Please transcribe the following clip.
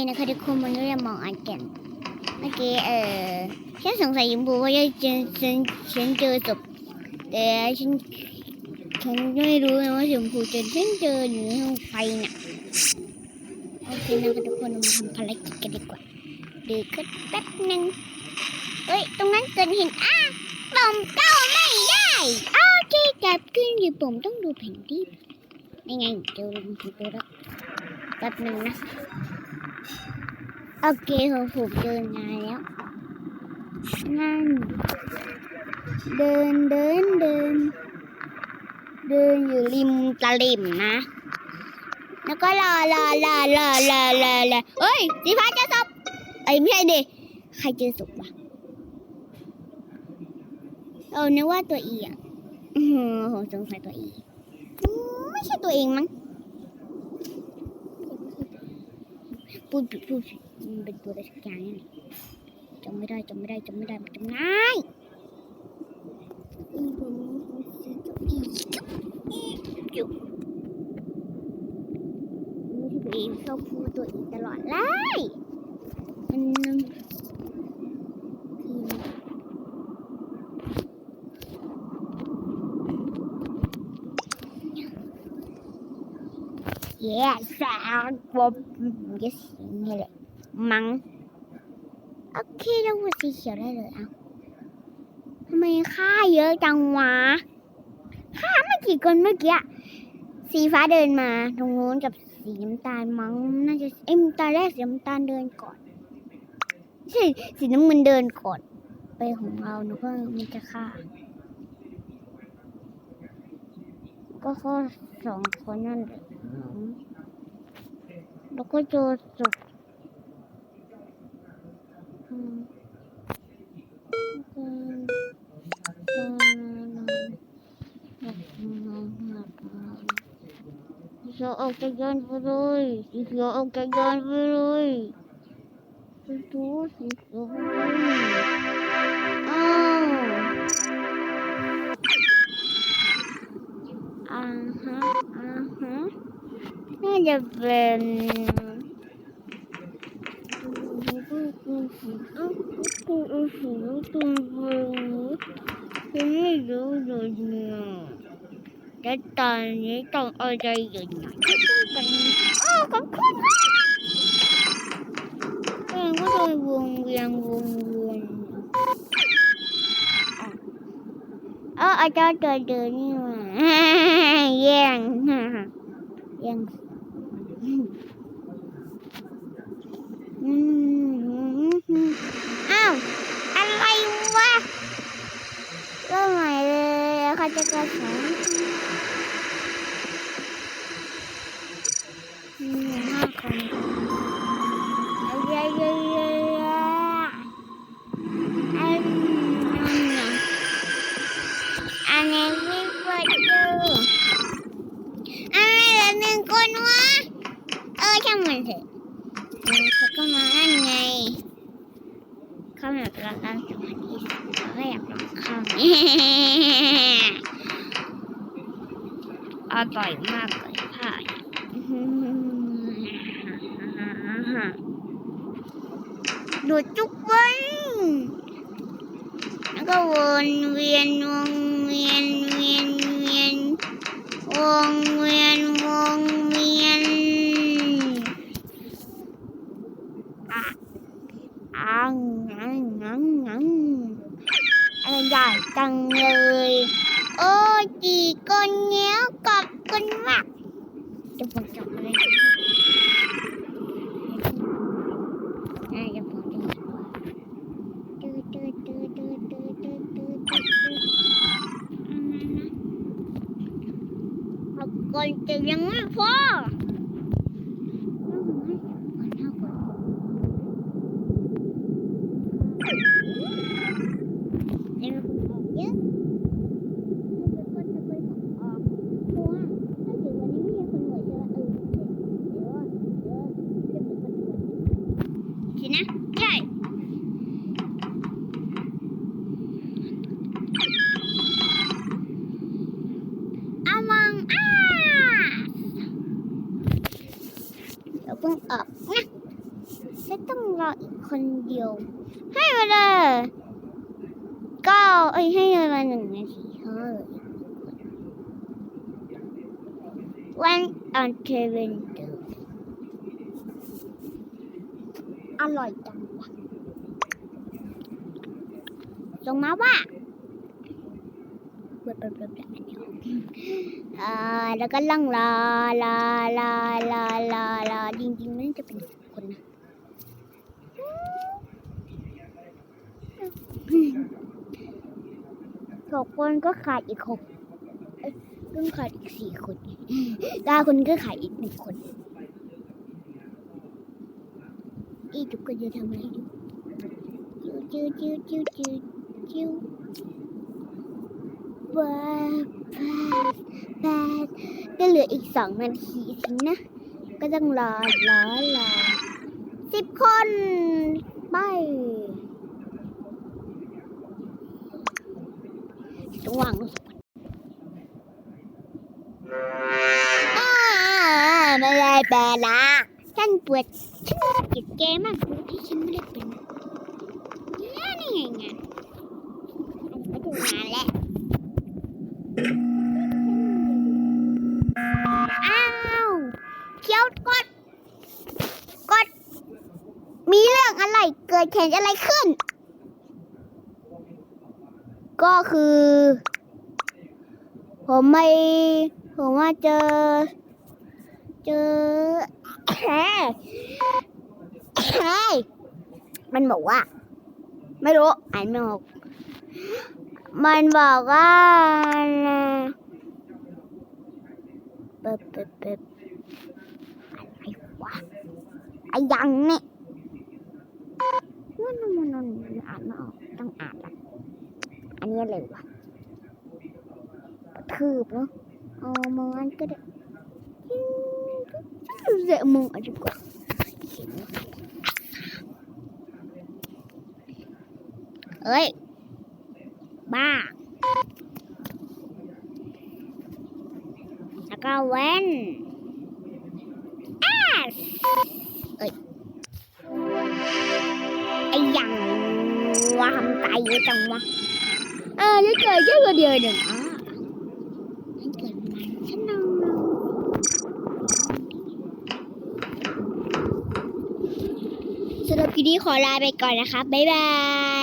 นี่นะคะทุกคนมันก็จะมองอันกันเมื่อกี้เออฉันสงสัยยิมบูว่าจะเจอฉันฉันเจอศพแต่ฉันฉันไม่รู้นะว่าชมพูจะฉันเจออยู่ในห้องไฟน่ะโอเคนะคะทุกคนเรามาทำภารกิจกันดีกว่าเดูขึ้นแป๊บหนึ่งเฮ้ยตรงนั้นเกิดหินอ้าผมเข้าไม่ได้โอเคจับขึ้นอยู่ผมต้องดูแผนที่นี่ไงเจอลงที่ตัวแล้วแป๊บหนึ่งนะ โอเคผมผมเดินมาแล้ว นั่น เดินเดินเดิน เดินอยู่ริมตลิ่มนะ แล้วก็รอรอรอรอรอรอรอเฮ้ยสีฟ้าเจอศพเอ้ยไม่ใช่ดิใครเจอศพวะเออนึกว่าตัวอีอะอือหือผมสงสัยตัวอีอืมไม่ใช่ตัวเองมั้ง พูดผิดพูดผิดมันเป็นตัวอะไรสักอย่างนี่แหละจำไม่ได้จำไม่ได้จำไม่ได้จำไม่ได้อืมผมซื้อตัวอีกจุ๊บไม่ใช่ตัวเองชอบพูดตัวอีกตลอดเลยมันเย้ สาวกบยสนี่แหละมังโอเคเราพูดสีเขียวได้เลยเอาทำไมค่าเยอะจังวะค่าไม่กี่คนเมื่อกี้อะสีฟ้าเดินมาตรงนู้นกับสีน้ำตาลมั้งน่าจะเอ็มตอนแรกสีน้ำตาลเดินก่อนใช่สีน้ำเงินเดินก่อนไปของเราหนูก็มันจะฆ่า ก็ข้อสองคนนั่นแหละ 녹아줘서 음. 음. Giờ ông cái gan vừa rồi, giờ ông cái gan vừa rồi. Tôi chú, tôi chú. giờ về để tàn để tàn ở đây rồi nhỉ? À có khóc em có tôi buồn buồn buồn buồn. Ở ở đó trời đường nhưng mà yeah yeah อืมอ้าว อะไรวะเริ่มใหม่เลยเขาจะกระสมีห้าคนเยอะเยอะเยอะอันนี้อันนี้ไม่เปิดดูอันนี้เหลือหนึ่งคนวะ ออช่างมันเถอะเขาก็มาอันไงเข้าแบบร้านสมาธิเราก็อยากลองเข้าอร่อยมากเลยค่ะดูทุกวันแล้วก็วนเวียนวงเวียนเวียนเวียนวงเวียนวงเวียนอะ อังงังงังงังอะไรใหญ่จังเลย โอ้จีคน เนี้ยขอบคุณมากจะผมจับอะไรน่าจะผมจะตื้อตื้อตื้อตื้อตื้อตื้อตื้อตื้อตื้อเอาก่อนจะยังไม่พอคนห้าคน เดี๋ยวผมออกเยอะถ้าเป็นคนจะเป็นของออกเพราะว่าถ้าถึงวันนี้ไม่มีคนหน่วยใช่ไหมเออเดี๋ยวเดี๋ยวเดี๋ยวจะเป็นคนหน่วยสินะใช่เอามองอ้าเดี๋ยวเพิ่งออกนะรออีกคนเดียว ให้เวลาเก้าเอ้ยให้เวลาหนึ่งนาทีเฮ้ยวันอันเทเวนเดอร์อร่อยจังวะส่งมาว่า แล้วก็ลังลาลาลาลาลาลาจริงๆมันจะเป็นสิบคนนะหกคนก็ขาดอีกหกเพิ่งขาดอีกสี่คนเก้าคนก็ขาดอีกหนึ่งคน อีทุกคนจะทำอะไรดูจิ้วจิ้วจิ้วจิ้วจิ้ว แปดแปดก็เหลืออีกสองนาทีสินะ ก็ต้องรอรอรอสิบคน ไปต้องวางอนอ่าไม่ได้แปลละฉันปวดฉันเกลียดเกมมากที่ฉันไม่ได้เป็นนี่ยนี่ไงไงไปดูงานแล้วอ้าวเคี้ยวกด กด มี เรื่องอะไรเกิดเหตุอะไรขึ้น ก็คือ ผมไม่ ผมว่าเจอ เจอมันบอกว่า ไม่รู้อ่านไม่ออกมันบอกว่าเปิบเปิบเปิบอะไรวะไอ้ยังเนี่ย นนนนอ่านไม่ออกต้องอ่านละอันนี้อะไรวะทืบเนาะเอามองอันก็ได้เสียมองอันดีกว่าเอ้ย บ้า แล้วก็เว้นแอสเอ้ย ไอ้ยังว่าทำใจเยอะจังวะเออจะเกิดแค่คนเดียวเองอะมันเกิดมันฉันนองสำหรับคลิปนี้ขอลาไปก่อนนะคะ บ๊ายบาย